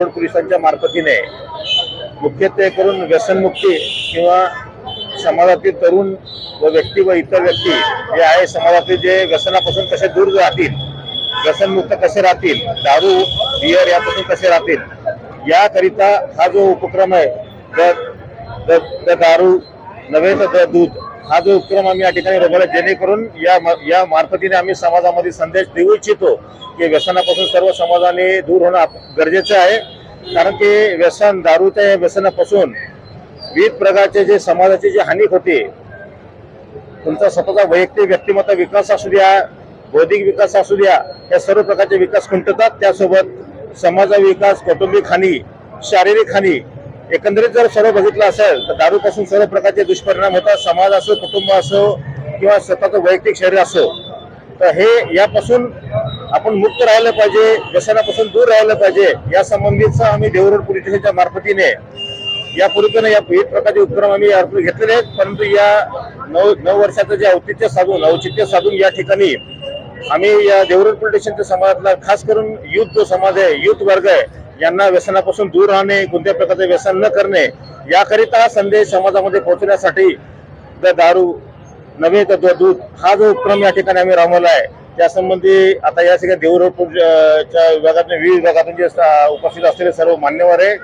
पोलिसांच्या मार्फतीने मुख्यत्वे करून व्यसनमुक्ती किंवा समाजातील तरुण व व्यक्ती व इतर व्यक्ती जे आहे समाजातील जे व्यसनापासून कसे दूर राहतील व्यसनमुक्त कसे राहतील दारू बियर यापासून कसे राहतील याकरिता हा जो उपक्रम आहे तर द द दारू नव्हे तर द दूध हा जो उपक्रम आम्ही या ठिकाणी राबवला जेणेकरून या म- या मार्फतीने आम्ही समाजामध्ये संदेश देऊ इच्छितो की व्यसनापासून सर्व समाजाने दूर होणं गरजेचं आहे. कारण की व्यसन दारूच्या या व्यसनापासून विविध प्रकारचे जे समाजाची जी हानी होते तुमचा स्वतःचा वैयक्तिक व्यक्तिमत्व विकास असू द्या बौद्धिक विकास असू द्या या सर्व प्रकारचे विकास खुंटतात. त्यासोबत समाजा विकास कौटुंबिक हानी शारीरिक हानी एकंदरीत जर सर्व बघितलं असेल तर दारूपासून सर्व प्रकारचे दुष्परिणाम होतात. समाज असो कुटुंब असो किंवा स्वतःचं वैयक्तिक शरीर असो. तर हे यापासून आपण मुक्त राहिलं पाहिजे व्यसनापासून दूर राहिलं पाहिजे. या संबंधीचा आम्ही देवरोड पोलीस स्टेशनच्या मार्फतीने यापूर्वी या विविध प्रकारचे उपक्रम आम्ही अर्पण घेतलेले आहेत. परंतु या नऊ नऊ वर्षाचं जे औचित्य साधून औचित्य साधून या ठिकाणी आम्ही या देवरोड पोलीस स्टेशनच्या समाजातला खास करून युथ जो समाज आहे युथ वर्ग आहे यांना व्यसनापासून दूर राहणे कोणत्या प्रकारचे व्यसन न करणे याकरिता हा संदेश समाजामध्ये पोहोचण्यासाठी द दारू नव्हे तर द दूध हा जो उपक्रम या ठिकाणी आम्ही राबवला आहे त्यासंबंधी आता या सगळ्या देवरोड च्या विभागातून विविध विभागातून जे उपस्थित असलेले सर्व मान्यवर आहे